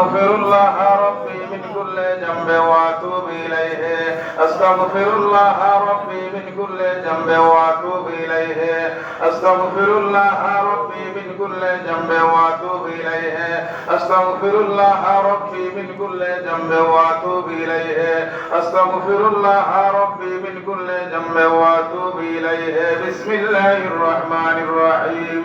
أستغفر الله ربي من كل ذنب وأتوب إليه. أستغفر الله ربي من كل ذنب وأتوب إليه. أستغفر الله ربي من كل ذنب وأتوب إليه. أستغفر الله ربي من كل ذنب وأتوب إليه. أستغفر الله ربي من كل ذنب وأتوب إليه. بسم الله الرحمن الرحيم.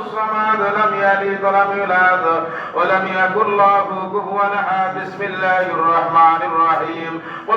الصمد لم يلد ولم يولد ولم يكن له كفوا بسم الله الرحمن الرحيم.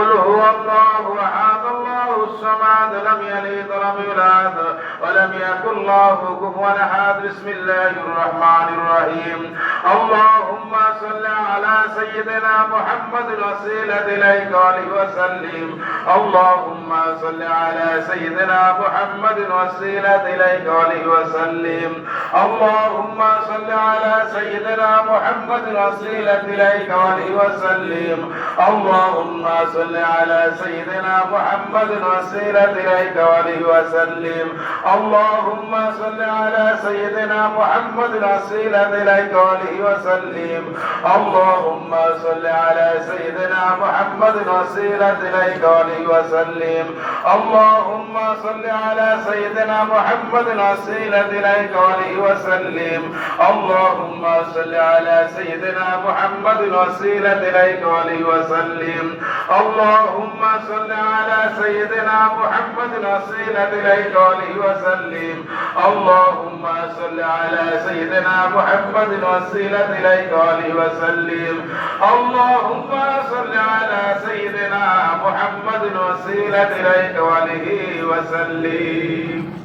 قل هو الله أحد الله الصمد لم يلد ولم يولد ولم يكن له كفوا أحد بسم الله الرحمن الرحيم. اللهم صل على سيدنا محمد الوسيلة إليك وسلم. اللهم صل على سيدنا محمد الوسيلة إليك وسلم. اللهم صل على سيدنا محمد الوسيلة إليك وآله وسلم اللهم صل على سيدنا محمد الوسيلة إليك وآله وسلم اللهم صل على سيدنا محمد الوسيلة إليك وآله وسلم اللهم صل على سيدنا محمد الوسيلة إليك وآله وسلم اللهم صل على سيدنا محمد الوسيلة إليك وآله وسلم اللهم صل على سيدنا محمد الوسيلة إليك وآله وسلم. اللهم صل على سيدنا محمد الوسيلة إليك وآله وسلم. اللهم صل على سيدنا محمد الوسيلة إليك وآله وسلم. اللهم صل على سيدنا محمد الوسيلة إليك وآله وسلم.